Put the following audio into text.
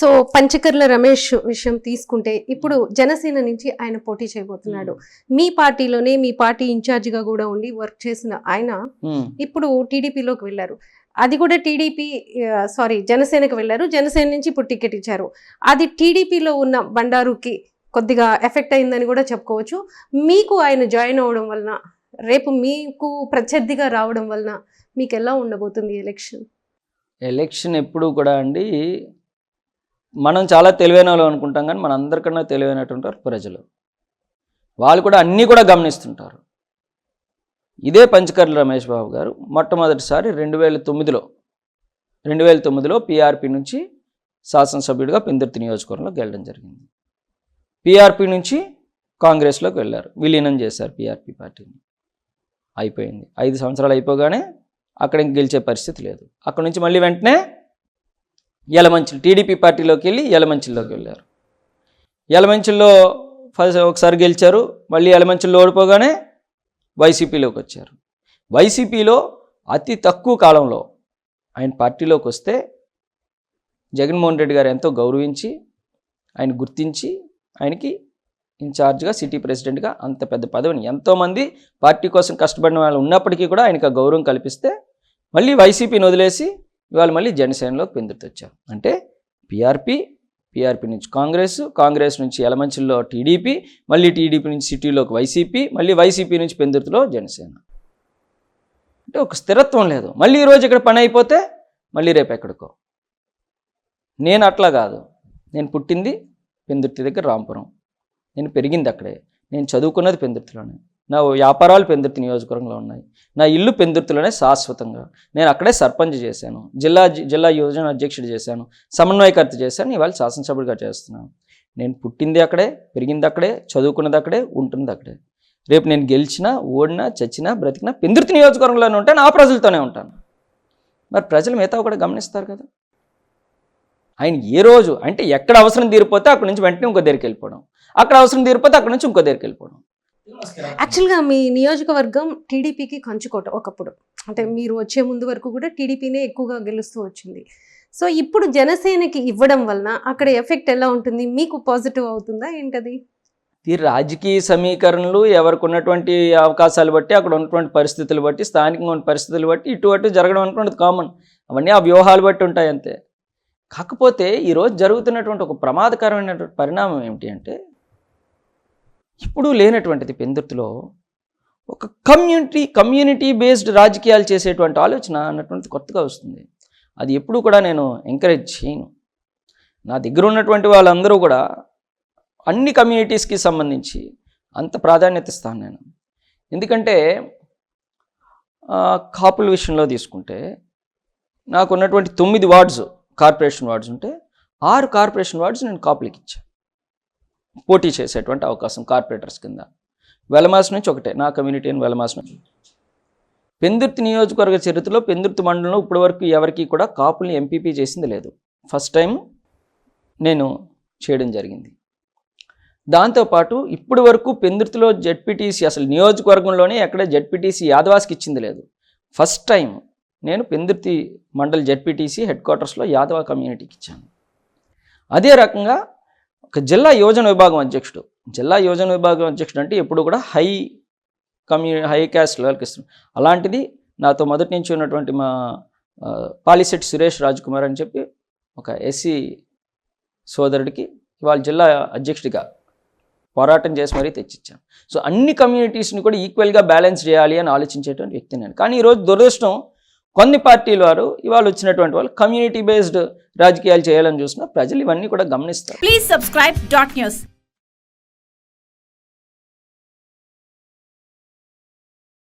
So Panchakarla Ramesh విషయం తీసుకుంటే ఇప్పుడు జనసేన నుంచి ఆయన పోటీ చేయబోతున్నాడు. మీ పార్టీలోనే మీ పార్టీ ఇన్ఛార్జిగా కూడా ఉండి వర్క్ చేసిన ఆయన ఉమ్, ఇప్పుడు టీడీపీలోకి వెళ్ళారు. అది కూడా టీడీపీ సారీ జనసేనకు వెళ్ళారు. జనసేన నుంచి ఇప్పుడు టికెట్ ఇచ్చారు. అది టీడీపీలో ఉన్న బండారుకి కొద్దిగా ఎఫెక్ట్ అయిందని కూడా చెప్పుకోవచ్చు. మీకు ఆయన జాయిన్ అవ్వడం వలన రేపు మీకు ప్రత్యర్థిగా రావడం వలన మీకు ఎలా ఉండబోతుంది ఎలక్షన్? ఎలక్షన్ ఎప్పుడు కూడా అండి మనం చాలా తెలివైన వాళ్ళు అనుకుంటాం కానీ మన అందరికన్నా తెలివైనటువంటి వారు ప్రజలు. వాళ్ళు కూడా అన్నీ కూడా గమనిస్తుంటారు. ఇదే పంచకర్ల రమేష్ బాబు గారు మొట్టమొదటిసారి రెండు వేల తొమ్మిదిలో రెండు వేల తొమ్మిదిలో పీఆర్పీ నుంచి శాసనసభ్యుడిగా పెందుర్తి నియోజకవర్గంలో గెలడం జరిగింది. పీఆర్పీ నుంచి కాంగ్రెస్లోకి వెళ్ళారు. విలీనం చేశారు పీఆర్పీ పార్టీని. అయిపోయింది. ఐదు సంవత్సరాలు అయిపోగానే అక్కడ ఇంక గెలిచే పరిస్థితి లేదు. అక్కడ నుంచి మళ్ళీ వెంటనే యలమంచిలు టీడీపీ పార్టీలోకి వెళ్ళి యలమంచిల్లోకి వెళ్ళారు. యలమంచిల్లో ఫస్ట్ ఒకసారి గెలిచారు మళ్ళీ యలమంచిలో ఓడిపోగానే వైసీపీలోకి వచ్చారు. వైసీపీలో అతి తక్కువ కాలంలో ఆయన పార్టీలోకి వస్తే జగన్మోహన్ రెడ్డి గారు ఎంతో గౌరవించి ఆయన గుర్తించి ఆయనకి ఇన్ఛార్జ్గా సిటీ ప్రెసిడెంట్గా అంత పెద్ద పదవిని ఎంతోమంది పార్టీ కోసం కష్టపడిన వాళ్ళు ఉన్నప్పటికీ కూడా ఆయనకు గౌరవం కల్పిస్తే మళ్ళీ వైసీపీని వదిలేసి ఇవాళ మళ్ళీ జనసేనలోకి పెందుతొచ్చారు అంటే పిఆర్పి పిఆర్పి నుంచి కాంగ్రెస్ కాంగ్రెస్ నుంచి ఎలమంచిలో టీడీపీ మళ్ళీ టీడీపీ నుంచి సిటీలోకి వైసీపీ మళ్ళీ వైసీపీ నుంచి పెందుర్తిలో జనసేన. అంటే ఒక స్థిరత్వం లేదు. మళ్ళీ ఈరోజు ఇక్కడ పని అయిపోతే మళ్ళీ రేపు ఎక్కడికో. నేను అట్లా కాదు. నేను పుట్టింది పెందుర్తి దగ్గర రాంపురం. నేను పెరిగింది అక్కడే. నేను చదువుకున్నది పెందుర్తిలోనే. నా వ్యాపారాలు పెందుర్తి నియోజకవర్గంలో ఉన్నాయి. నా ఇల్లు పెందుర్తిలోనే శాశ్వతంగా. నేను అక్కడే సర్పంచ్ చేశాను. జిల్లా జిల్లా యోజన అధ్యక్షుడు చేశాను. సమన్వయకర్త చేశాను. ఇవాళ శాసనసభ్యుడిగా చేస్తున్నాను. నేను పుట్టింది అక్కడే పెరిగింది అక్కడే చదువుకున్నది అక్కడే ఉంటుంది అక్కడే. రేపు నేను గెలిచినా ఓడినా చచ్చినా బ్రతికినా పెందుర్తి నియోజకవర్గంలోనే ఉంటాను ఆ ప్రజలతోనే ఉంటాను. మరి ప్రజలు మిగతా ఒకటి గమనిస్తారు కదా. ఆయన ఏ రోజు అంటే ఎక్కడ అవసరం తీరిపోతే అక్కడ నుంచి వెంటనే ఇంకో దగ్గరికి వెళ్ళిపోవడం. అక్కడ అవసరం తీరిపోతే అక్కడ నుంచి ఇంకో దగ్గరికి వెళ్ళిపోవడం. యాక్చువల్గా మీ నియోజకవర్గం టీడీపీకి కంచుకోట ఒకప్పుడు. అంటే మీరు వచ్చే ముందు వరకు కూడా టీడీపీనే ఎక్కువగా గెలుస్తూ వచ్చింది. సో ఇప్పుడు జనసేనకి ఇవ్వడం వలన అక్కడ ఎఫెక్ట్ ఎలా ఉంటుంది? మీకు పాజిటివ్ అవుతుందా? ఏంటది? ఈ రాజకీయ సమీకరణలు ఎవరికి ఉన్నటువంటి అవకాశాలు బట్టి అక్కడ ఉన్నటువంటి పరిస్థితులు బట్టి స్థానికంగా ఉన్న పరిస్థితులు బట్టి ఇటు అటు జరగడం అనుకున్నది కామన్ అవన్నీ ఆ వ్యూహాలు బట్టి ఉంటాయి అంతే. కాకపోతే ఈరోజు జరుగుతున్నటువంటి ఒక ప్రమాదకరమైనటువంటి పరిణామం ఏమిటి అంటే ఇప్పుడు లేనటువంటిది పెందుర్తిలో ఒక కమ్యూనిటీ కమ్యూనిటీ బేస్డ్ రాజకీయాలు చేసేటువంటి ఆలోచన అన్నటువంటిది కొత్తగా వస్తుంది. అది ఎప్పుడూ కూడా నేను ఎంకరేజ్ చేయను. నా దగ్గర ఉన్నటువంటి వాళ్ళందరూ కూడా అన్ని కమ్యూనిటీస్కి సంబంధించి అంత ప్రాధాన్యత ఇస్తాను నేను. ఎందుకంటే కాపుల విషయంలో తీసుకుంటే నాకు ఉన్నటువంటి తొమ్మిది వార్డ్స్ కార్పొరేషన్ వార్డ్స్ ఉంటే ఆరు కార్పొరేషన్ వార్డ్స్ నేను కాపులకి ఇచ్చాను. పోటీ చేసేటువంటి అవకాశం కార్పొరేటర్స్ కింద. వెలమాస్ నుంచి ఒకటే నా కమ్యూనిటీ అని వెలమాస్ నుంచి. పెందుర్తి నియోజకవర్గ చరిత్రలో పెందుర్తి మండలంలో ఇప్పటివరకు ఎవరికి కూడా కాపుల్ని ఎంపీపీ చేసింది లేదు. ఫస్ట్ టైం నేను చేయడం జరిగింది. దాంతోపాటు ఇప్పటి వరకు పెందుర్తిలో జెడ్పీటీసీ అసలు నియోజకవర్గంలోనే ఎక్కడ జెడ్పీటీసీ యాదవాస్కి ఇచ్చింది లేదు. ఫస్ట్ టైం నేను పెందుర్తి మండల్ జెడ్పీటీసీ హెడ్ క్వార్టర్స్లో యాదవ కమ్యూనిటీకి ఇచ్చాను. అదే రకంగా జిల్లా యోజన విభాగం అధ్యక్షుడు. జిల్లా యోజన విభాగం అధ్యక్షుడు అంటే ఎప్పుడు కూడా హై కమ్యూ హై క్యాస్ట్ లెవెల్కి ఇస్తున్నాం అలాంటిది నాతో మొదటి నుంచి ఉన్నటువంటి మా పాలిసెట్ సురేష్ రాజ్ కుమార్ అని చెప్పి ఒక ఎస్సీ సోదరుడికి ఇవాళ జిల్లా అధ్యక్షుడిగా పోరాటం చేసి మరీ తెచ్చిచ్చాను. సో అన్ని కమ్యూనిటీస్ని కూడా ఈక్వల్గా బ్యాలెన్స్ చేయాలి అని ఆలోచించేటువంటి వ్యక్తి నేను. కానీ ఈరోజు దురదృష్టం కొన్ని పార్టీల వారు ఇవాళ వచ్చినటువంటి వాళ్ళు కమ్యూనిటీ బేస్డ్ రాజకీయాలు చేయాలని చూసిన ప్రజలు ఇవన్నీ కూడా గమనిస్తారు. Please subscribe dot news